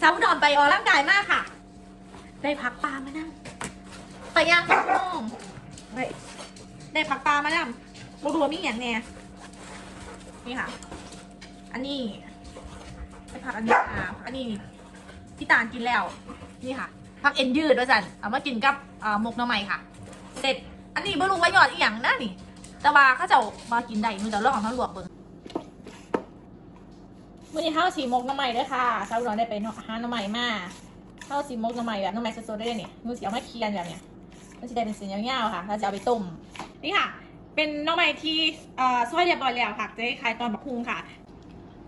สาวดอนไปออร่างกายมากค่ะ ได้พักปลามานั่งไปย่างข้าวต้มได้ได้พักปลามานั่งบรัวามีอย่างแน่นี่ค่ะ อันนี้ไปพักอันนี้อ่าอันนี้ที่ตาลกินแล้ว นี่ค่ะพักเอ็นยืดด้วยจันเอามากินกับอ่าหมกหน่อไม้ค่ะ เสร็จ อันนี้บ่รู้ว่าหยอดอีหยังนะนี่ แต่ว่าเขาจะมากินได้มือเดี๋ยวลองเอามาลวกเบิ่ง วันนี้ข้าวสีมกน้ำใหม่ด้วยค่ะชาวอุดรได้ไปเนาะหาน้ำใหม่มาข้าวสีมกน้ำใหม่แบบน้ำใหม่สดๆได้เลยเนี่ยมือสีเอามาเคียนแบบเนี่ยมันจะได้เป็นสีเงาๆค่ะเราจะเอาไปต้มนี่ค่ะ เป็นน้ำใหม่ที่เอ่อซอยเรียบร้อยแล้วค่ะจะได้ขายตอนบักคุงค่ะ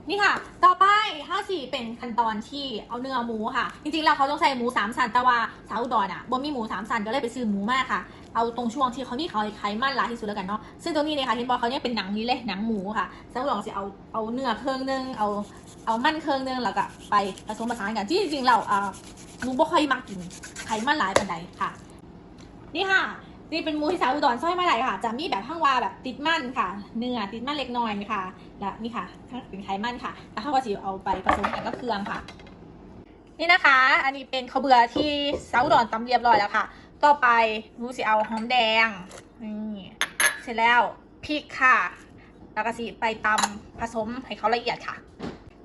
นี่ค่ะ ต่อไปห้าสี่เป็นขั้นตอนที่เอาเนื้อหมูค่ะ จริงๆแล้วเขาต้องใส่หมูสามสันแต่ว่าสาวอุดรอะบ่มีหมูสามสันก็เลยไปซื้อหมูมากค่ะ เอาตรงช่วงที่เขามีเขาไขมันหลายที่สุดแล้วกันเนาะ ซึ่งตรงนี้เนี่ยค่ะเห็นบอกเขาเนี่ยเป็นหนังนี้เลยหนังหมูค่ะสาวอุดรสิเอาเอาเนื้อเครื่องนึงเอาเอามันเครื่องนึงแล้วก็ไปผสมผสานกันที่จริงๆเราอ่าหนูบ่ค่อยมักกินไขมันหลายปันใดค่ะ นี่ค่ะ นี่เป็นมูที่สาวอุดรซอยมาไหลค่ะ จะมีแบบข้างวาแบบติดมันค่ะ เนื้อติดมันเล็กน้อยค่ะ และนี่ค่ะถ้าเป็นไขมันค่ะ แล้วเขากะทิเอาไปผสมกันกับเครื่องค่ะ นี่นะคะ อันนี้เป็นข้าวเบื่อที่สาวอุดรตำเรียบร้อยแล้วค่ะ ต่อไปหนูสิเอาหอมแดง นี่เสร็จแล้วพริกค่ะ แล้วก็สิไปตำผสมให้เขาละเอียดค่ะ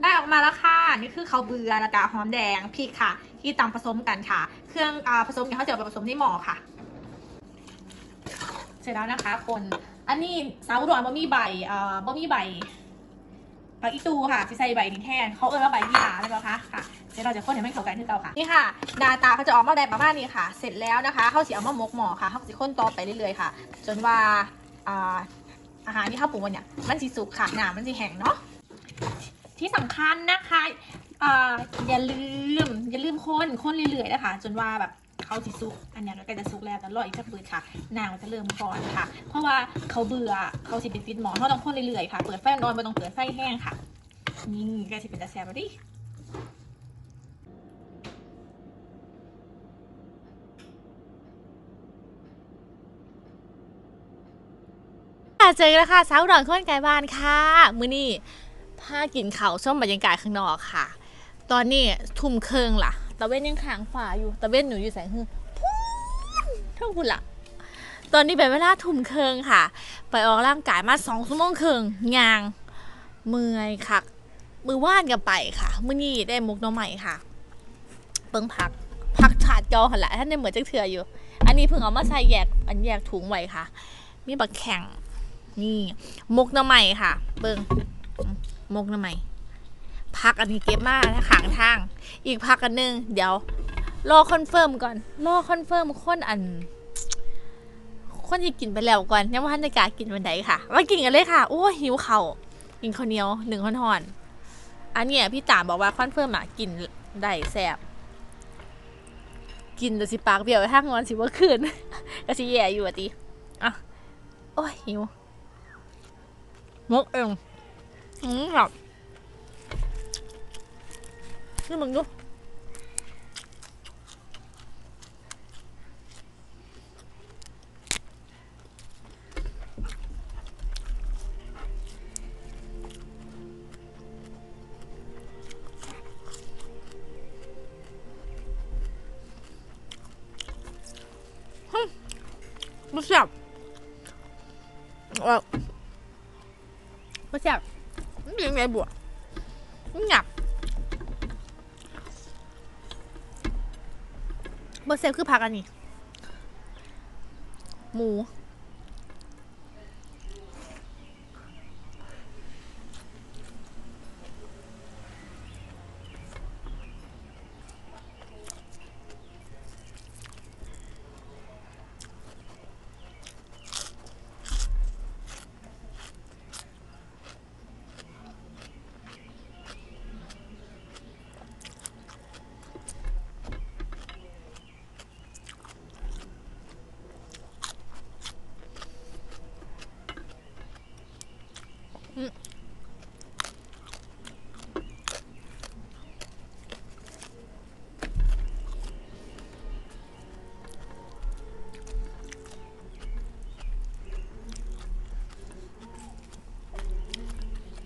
ได้ออกมาแล้วค่ะ นี่คือข้าวเบื่อแล้วก็หอมแดงพริกค่ะ ที่ตำผสมกันค่ะ เครื่องอผสมเนี่ยเขาจะเอาไปผสมในหม้อค่ะ ร็จแล้วนะคะ คน อันนี้สาวอุดรบ่มีใบเอ่อบ่มีใบผักอีตูค่ะที่ใส่ใบนี้แทนเขาเอ่ยว่าใบยี่หร่าได้ไหมคะค่ะ เดี๋ยวเราจะคนให้มันเข้ากันที่เตาค่ะ นี่ค่ะหนาตาเขาจะออกมาได้ประมาณนี้ค่ะ เสร็จแล้วนะคะเขาสิเอามาหมกหม้อค่ะเขาจะค้นต่อไปเรื่อยๆค่ะ จนว่าอ่าอาหารที่เขาปรุงวันเนี่ยมันสิสุกค่ะหนามันสิแห้งเนาะที่สำคัญนะคะอ่าอย่าลืมอย่าลืมคนคนเรื่อยๆนะคะ จนว่าแบบ เขาสิสุก อันนี้เราก็จะสุกแล้วแต่รออีกสักเปิดค่ะนางจะเริ่มก่อนค่ะ เพราะว่าเขาเบื่อเขาสิเป็นฟิตหมอนเขาต้องคนเรื่อยๆค่ะ เปิดไฟนอนไม่ต้องเปิดไฟแห้งค่ะ นี่ก็สิเป็นตาแซ่บดิเจอกันแล้วค่ะสาวอุดอนคนไก่บ้านค่ะมือนี่ผ้ากินข้าวส้มบรรยากาศข้างนอกค่ะ ตอนนี้ทุ่มเคิงล่ะ ตะเว้นยังค้างฝาอยู่ตะเว้นหนูอยู่แสงหือพูนเท่าคุณล่ะตอนนี้เป็นเวลาทุ่มเคิงค่ะ ไปออกร่างกายมาสองชั่วโมงเคิงยางเมื่อยค่ะมือว่านกันไปค่ะ มือนี้ได้มุกน้องใหม่ค่ะ เปิงพักพักฉาดจอหันละท่านได้เหมือนจักเถื่ออยู่ อันนี้เพิ่งเอามาใส่แยกอันแยกถุงไว้ค่ะ มีบักแข่งนี่มุกน้ำใหม่ค่ะเบิงมุกน้ำใหม่ พักอันนี้เก็บมาขางทาง อีกพักกันนึง เดี๋ยว รอคอนเฟิร์มก่อน รอคอนเฟิร์มคนอัน คนที่กินไปแล้วก่อนยังว่าทันจะกากินวันใดค่ะมากินกันเลยค่ะ โอ้หิวเข่ากินข้าวเหนียวหนึ่งขอนหอนๆอันเนี้ยพี่ตามบอกว่าคอนเฟิร์มอะกินได้แซ่บกินแต่สิปากเบี้ยวไปทั้งวันสิว่าคืนก็สิแย่อยู่อะติอะโอ้ยหิวมกเองอืมแบบ นี่มึงดูฮึมันแซ่บเเบอร์เซลคือผักอันนี้ หมู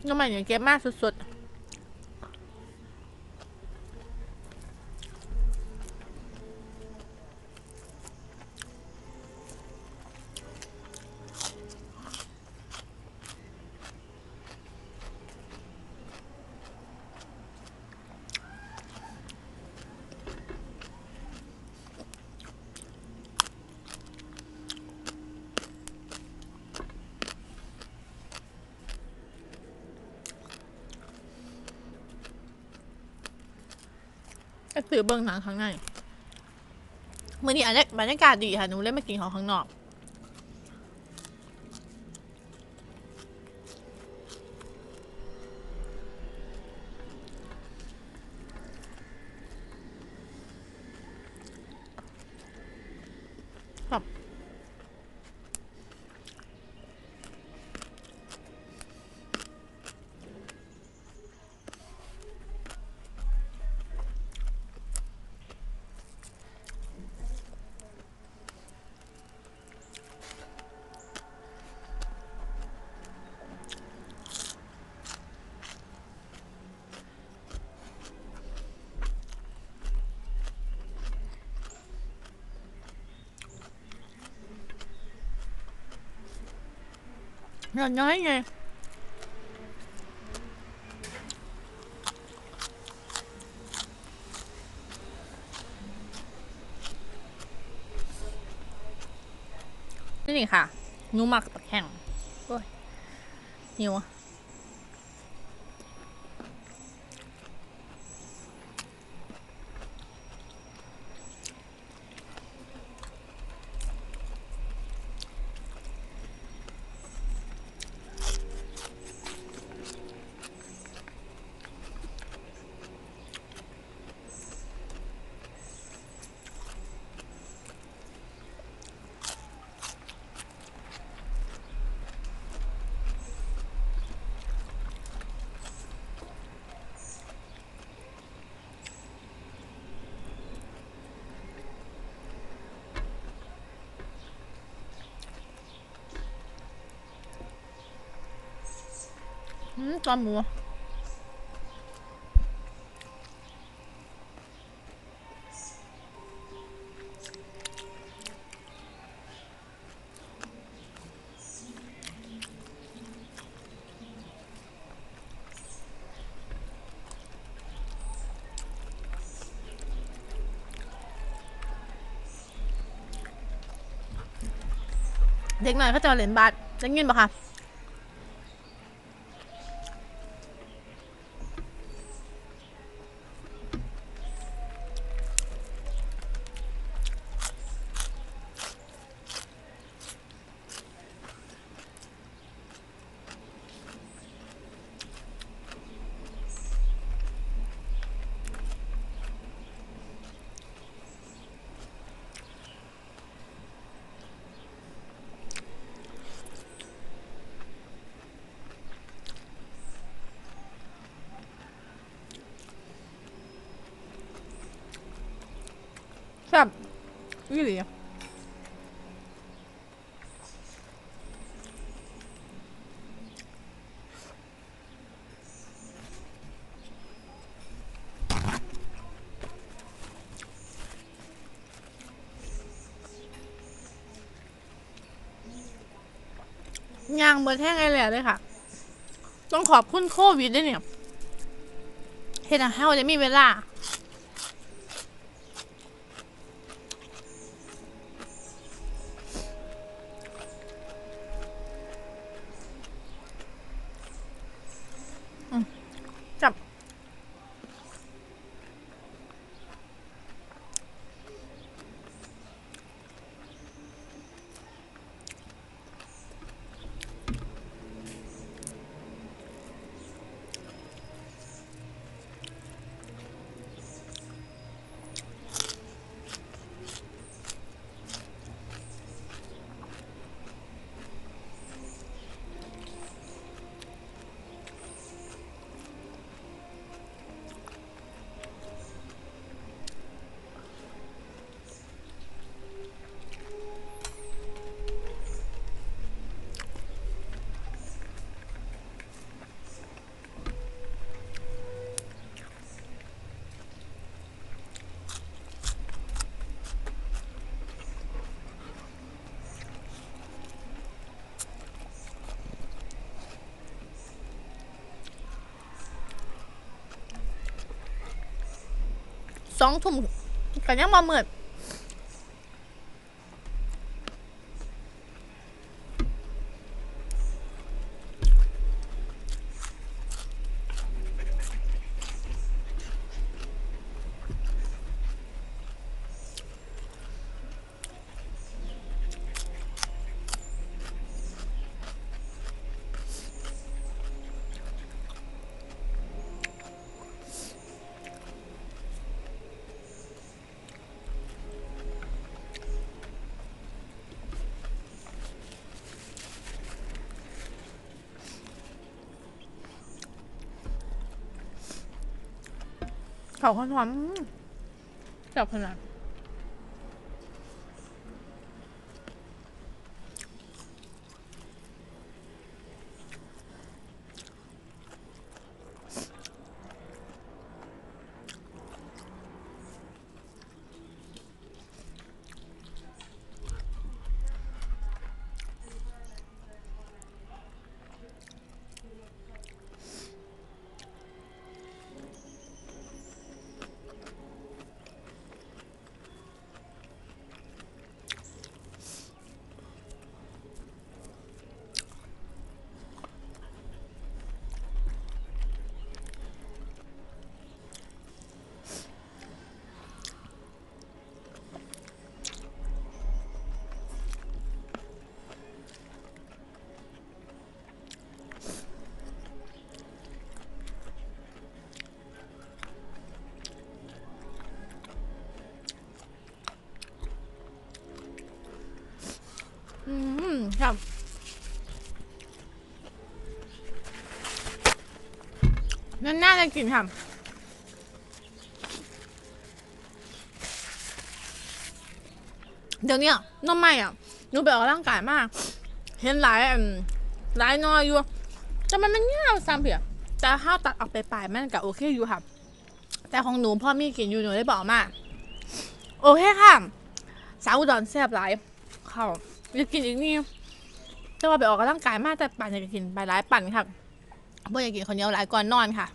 น้ำมันอย่างเก็บมากสุด ซื้อเบิ้งหนังข้างในมื่อนี้อันนี้บรรยากาศดีค่ะหนูเล่นมากินของข้างนอก หย่อนน้อยไงนี่ค่ะนูหมักตะแข่งโอ้ยนิวอะ อืมตอนหมูเด็กหน่อยเขาจะเหรียญบาทจะเงินปะคะ แบบยี่หลียางเบิดแห้งไอแหล่เลยค่ะ ต้องขอบคุณโควิดด้วยเนี่ยเฮ็ดให้เฮาได้มีเวลา สองทุ่มก็ยังมาเมิด เผาข้าวหอมจับขนาด มครับนั่นน่าจะกินค่ะเดี๋ยวนี้น้องใหม่อะหนูไปออกร่างกายมาก เห็นหลายหลายนอยอยู่ แต่มันมันเงี้ยซ้ำเพียแต่ถ้าตัดออกไปปลายมันก็โอเคอยู่ค่ะ แต่ของหนูพ่อมีกินอยู่หนูได้บอกมาโอเคค่ะ สาวอุดรแซ่บหลายเขาวอยากกินอีกนี่ จะว่าไปออกกำลังกายมากแต่ปั่นอยากกินไปหลายปั่นค่ะเพื่ออยากกินคนเดียวหลายก่อนนอนค่ะ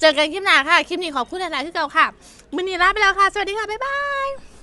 เจอกันคลิปหน้าค่ะ คลิปนี้ขอบคุณหลายๆที่เก่าค่ะมือนี้ลาไปแล้วค่ะ สวัสดีค่ะ บ๊ายบาย